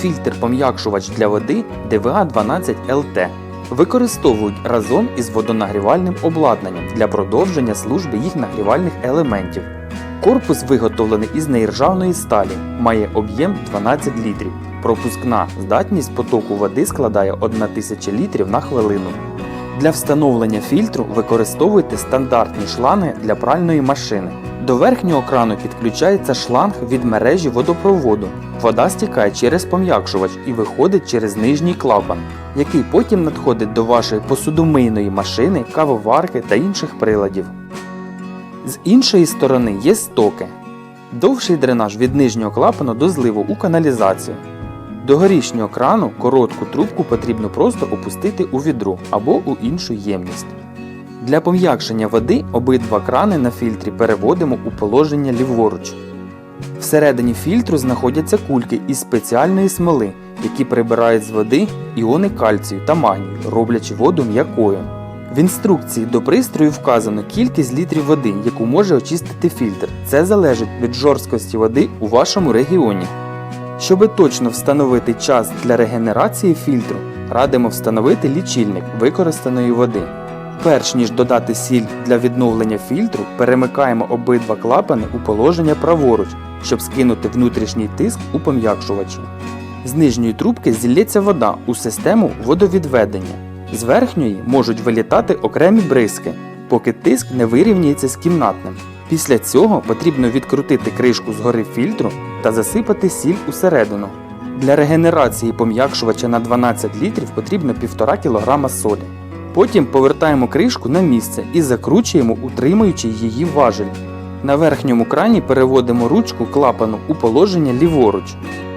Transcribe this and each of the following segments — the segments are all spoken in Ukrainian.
фільтр пом'якшувач для води DVA 12 LT використовують разом із водонагрівальним обладнанням для продовження служби їх нагрівальних елементів. Корпус виготовлений із неіржавної сталі, має об'єм 12 літрів. Пропускна здатність потоку води складає 1000 літрів на хвилину. Для встановлення фільтру використовуйте стандартні шланги для пральної машини. До верхнього крану підключається шланг від мережі водопроводу. Вода стікає через пом'якшувач і виходить через нижній клапан, який потім надходить до вашої посудомийної машини, кавоварки та інших приладів. З іншої сторони є стоки. Довший дренаж від нижнього клапану до зливу у каналізацію. До горішнього крану коротку трубку потрібно просто опустити у відро або у іншу ємність. Для пом'якшення води обидва крани на фільтрі переводимо у положення ліворуч. Всередині фільтру знаходяться кульки із спеціальної смоли, які прибирають з води іони кальцію та магнію, роблячи воду м'якою. В інструкції до пристрою вказано кількість літрів води, яку може очистити фільтр. Це залежить від жорсткості води у вашому регіоні. Щоби точно встановити час для регенерації фільтру, радимо встановити лічильник використаної води. Перш ніж додати сіль для відновлення фільтру, перемикаємо обидва клапани у положення праворуч, щоб скинути внутрішній тиск у пом'якшувачі. З нижньої трубки зілється вода у систему водовідведення. З верхньої можуть вилітати окремі бризки, поки тиск не вирівняється з кімнатним. Після цього потрібно відкрутити кришку згори фільтру та засипати сіль усередину. Для регенерації пом'якшувача на 12 літрів потрібно 1,5 кг солі. Потім повертаємо кришку на місце і закручуємо, утримуючи її важель. На верхньому крані переводимо ручку клапану у положення ліворуч.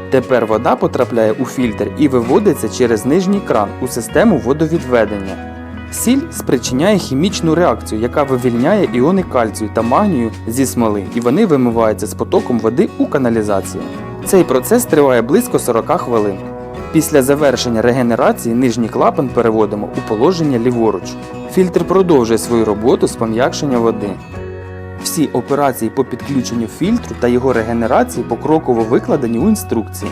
Тепер вода потрапляє у фільтр і виводиться через нижній кран у систему водовідведення. Сіль спричиняє хімічну реакцію, яка вивільняє іони кальцію та магнію зі смоли, і вони вимиваються з потоком води у каналізацію. Цей процес триває близько 40 хвилин. Після завершення регенерації нижній клапан переводимо у положення ліворуч. Фільтр продовжує свою роботу з пом'якшення води. Всі операції по підключенню фільтру та його регенерації покроково викладені у інструкції.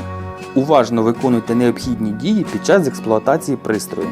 Уважно виконуйте необхідні дії під час експлуатації пристрою.